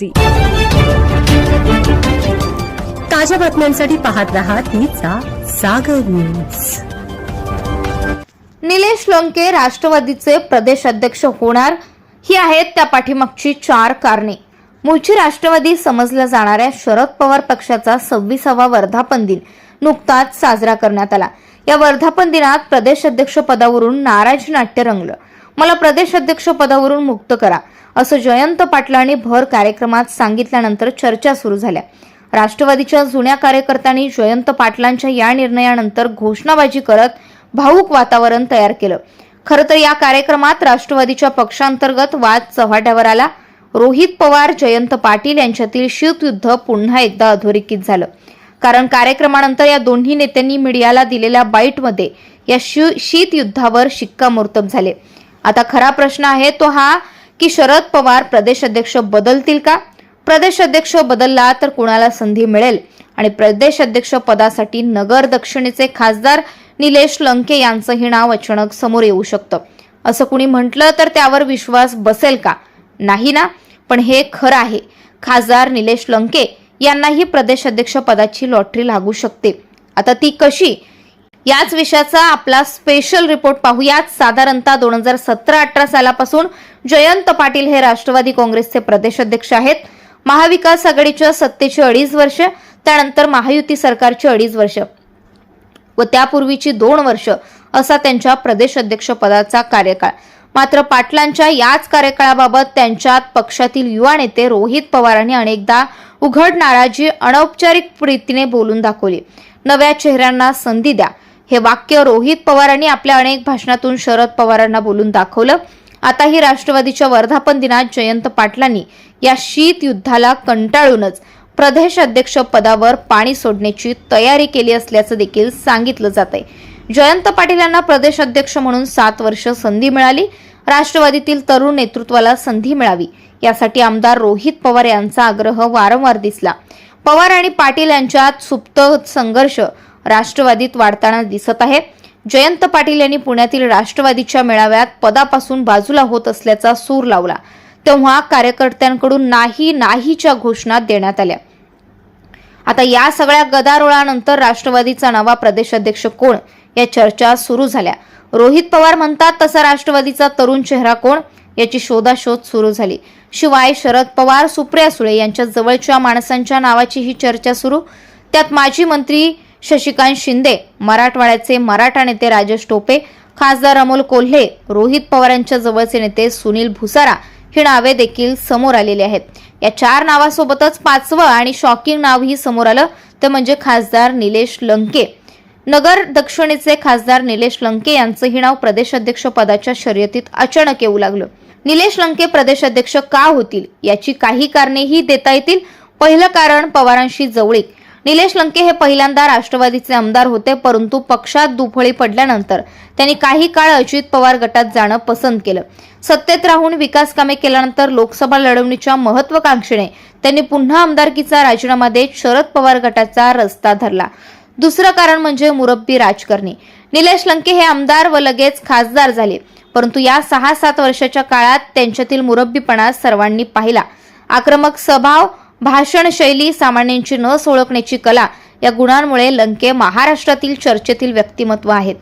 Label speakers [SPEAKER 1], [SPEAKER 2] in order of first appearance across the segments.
[SPEAKER 1] जी. ताज्या बातम्यांसाठी पाहत रहा तिचा सागर न्यूज
[SPEAKER 2] निलेश लंके राष्ट्रवादीचे प्रदेश अध्यक्ष होणार. ही आहेत त्या पाठीमागची चार कारणे. मूळची राष्ट्रवादी समजल्या जाणाऱ्या शरद पवार पक्षाचा सव्वीसावा वर्धापन दिन नुकताच साजरा करण्यात आला. या वर्धापन दिनात प्रदेश अध्यक्ष पदावरून नाराज नाट्य रंगलं. मला प्रदेश अध्यक्ष पदावरून मुक्त करा असं जयंत पाटलांनी भर कार्यक्रमात सांगितल्यानंतर चर्चा सुरू झाल्या. राष्ट्रवादीच्या जुन्या कार्यकर्त्यांनी जयंत पाटलांच्या या निर्णयानंतर घोषणाबाजी करत भाऊक वातावरण तयार केलं. खरं तर या कार्यक्रमात राष्ट्रवादीच्या पक्षांतर्गत वाद चव्हाट्यावर आला. रोहित पवार जयंत पाटील यांच्यातील शीतयुद्ध पुन्हा एकदा अधोरेखित झालं. कारण कार्यक्रमानंतर या दोन्ही नेत्यांनी मीडियाला दिलेल्या बाईटमध्ये या शीतयुद्धावर शिक्कामोर्तब झाले. आता खरा प्रश्न आहे तो हा की शरद पवार प्रदेश अध्यक्ष बदलतील का? प्रदेश अध्यक्ष बदलला तर कुणाला संधी मिळेल? आणि प्रदेश अध्यक्ष पदासाठी नगर दक्षिणेचे खासदार निलेश लंके यांचंही नाव अचानक समोर येऊ शकतं. असं कुणी म्हटलं तर त्यावर विश्वास बसेल का? नाही ना? पण हे खरं आहे. खासदार निलेश लंके यांनाही प्रदेश अध्यक्ष पदाची लॉटरी लागू शकते. आता ती कशी? याच विषयाचा आपला स्पेशल रिपोर्ट पाहूयात. साधारणतः दोन हजार सतरा अठरा सालापासून जयंत पाटील हे राष्ट्रवादी काँग्रेसचे प्रदेश अध्यक्ष आहेत. महाविकास आघाडीच्या सत्तेची अडीच वर्ष त्यानंतर महायुती सरकारची अडीच वर्ष. व त्यापूर्वीची दोन वर्ष असा त्यांच्या प्रदेश अध्यक्ष पदाचा कार्यकाळ. मात्र पाटलांच्या याच कार्यकाळाबाबत त्यांच्यात पक्षातील युवा नेते रोहित पवारांनी अनेकदा उघड नाराजी अनौपचारिक रीतीने बोलून दाखवली. नव्या चेहऱ्यांना संधी द्या. हे वाक्य रोहित पवारांनी आपल्या अनेक भाषणातून शरद पवारांना बोलून दाखवलं. आताही राष्ट्रवादीच्या वर्धापन दिनात जयंत पाटलांनी या शीत युद्धाला कंटाळूनच प्रदेश अध्यक्ष पदावर पाणी सोडण्याची तयारी केली असल्याचं देखील सांगितलं जात आहे जयंत पाटील यांना प्रदेश अध्यक्ष म्हणून सात वर्ष संधी मिळाली. राष्ट्रवादीतील तरुण नेतृत्वाला संधी मिळावी. यासाठी आमदार रोहित पवार यांचा आग्रह वारंवार दिसला. पवार आणि पाटील यांच्यात सुप्त संघर्ष राष्ट्रवादीत वाढताना दिसत आहे जयंत पाटील यांनी पुण्यातील राष्ट्रवादीच्या मेळाव्यात पदापासून बाजूला होत असल्याचा सूर लावला. तेव्हा कार्यकर्त्यांकडून नाही नाहीच्या घोषणा देण्यात आल्या. आता या सगळ्या गदारोळानंतर राष्ट्रवादीचा नवा प्रदेश अध्यक्ष कोण? या चर्चा सुरू झाल्या. रोहित पवार म्हणतात तसा राष्ट्रवादीचा तरुण चेहरा कोण? याची शोधाशोध सुरू झाली. शिवाय शरद पवार सुप्रिया सुळे यांच्या जवळच्या माणसांच्या नावाची ही चर्चा सुरू. त्यात माजी मंत्री शशिकांत शिंदे मराठवाड्याचे मराठा नेते राजेश टोपे खासदार अमोल कोल्हे रोहित पवारांच्या जवळचे नेते सुनील भुसारा ही नावे देखील समोर आलेली आहेत. या चार नावासोबतच पाचवं आणि शॉकिंग नावही समोर आलं ते म्हणजे खासदार निलेश लंके. नगर दक्षिणेचे खासदार निलेश लंके यांचंही नाव प्रदेशाध्यक्ष पदाच्या शर्यतीत अचानक येऊ लागलं. निलेश लंके प्रदेशाध्यक्ष का होतील? याची काही कारणेही देता येतील. पहिलं कारण पवारांशी जवळीक. निलेश लंके हे पहिल्यांदा राष्ट्रवादीचे आमदार होते परंतु पक्षात दुफळी पडल्यानंतर त्यांनी काही काळ अजित पवार गटात जाणं पसंत केलं. सत्तेत राहून विकास कामे केल्यानंतर लोकसभा लढवणीच्या महत्वाकांक्षेने त्यांनी पुन्हा आमदारकीचा राजीनामा देत शरद पवार गटाचा रस्ता धरला. दुसरं कारण म्हणजे मुरब्बी राजकारणी. निलेश लंके हे आमदार व लगेच खासदार झाले परंतु या सहा सात वर्षाच्या काळात त्यांच्यातील मुरब्बीपणा सर्वांनी पाहिला. आक्रमक स्वभाव भाषण शैली सामान्यांची न ओळखण्याची कला या गुणांमुळे लंके महाराष्ट्रातील चर्चेतील व्यक्तिमत्व आहेत.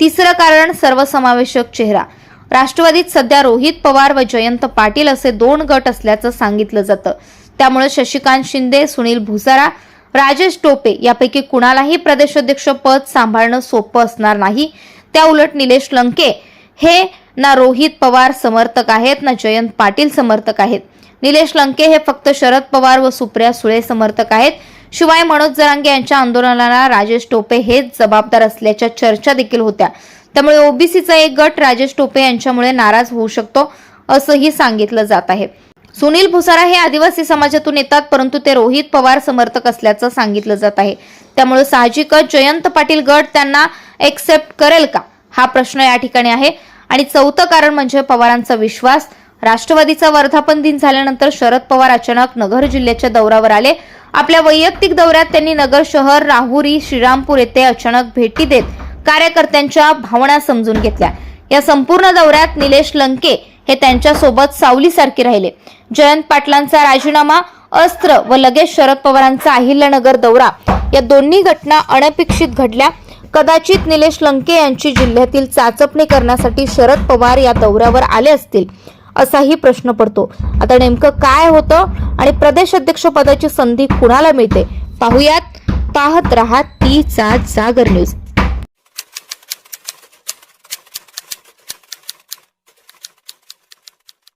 [SPEAKER 2] तिसरं कारण सर्वसमावेशक चेहरा. राष्ट्रवादीत सध्या रोहित पवार व जयंत पाटील असे दोन गट असल्याचं सांगितलं जातं. त्यामुळे शशिकांत शिंदे सुनील भुसारा राजेश टोपे यापैकी कुणालाही प्रदेशाध्यक्ष पद सांभाळणं सोपं असणार नाही. त्या उलट निलेश लंके हे ना रोहित पवार समर्थक आहेत ना जयंत पाटील समर्थक आहेत. निलेश लंके हे फक्त शरद पवार व सुप्रिया सुळे समर्थक आहेत. शिवाय मनोज जरांगे यांच्या आंदोलनाला राजेश टोपे हेच जबाबदार असल्याच्या चर्चा देखील होत्या. त्यामुळे ओबीसीचा एक गट राजेश टोपे यांच्यामुळे नाराज होऊ शकतो असंही सांगितलं जात आहे. सुनील भुसारा हे आदिवासी समाजातून येतात परंतु ते रोहित पवार समर्थक असल्याचं सांगितलं जात आहे. त्यामुळे साहजिकच जयंत पाटील गट त्यांना एक्सेप्ट करेल का? हा प्रश्न या ठिकाणी आहे. आणि चौथं कारण म्हणजे पवारांचा विश्वास. राष्ट्रवादीचा वर्धापन दिन झाल्यानंतर शरद पवार अचानक नगर जिल्ह्याच्या दौऱ्यावर आले. आपल्या वैयक्तिक दौऱ्यात त्यांनी नगर शहर राहुरी श्रीरामपूर येथे अचानक भेटी देत कार्यकर्त्यांच्या भावना समजून घेतल्या. या संपूर्ण दौऱ्यात निलेश लंके हे त्यांच्यासोबत सावलीसारखे राहिले. जयंत पाटलांचा राजीनामा अस्त्र व लगेच शरद पवारांचा अहिल्यानगर दौरा या दोन्ही घटना अनपेक्षित घडल्या. कदाचित निलेश लंके यांची जिल्ह्यातील चाचपणी करण्यासाठी शरद पवार या दौऱ्यावर आले असतील. असाही प्रश्न पडतो. आता नेमकं काय होतं आणि प्रदेश अध्यक्ष पदाची संधी कुणाला मिळते? पाहुयात पाहत रहा तीचा जागर न्यूज.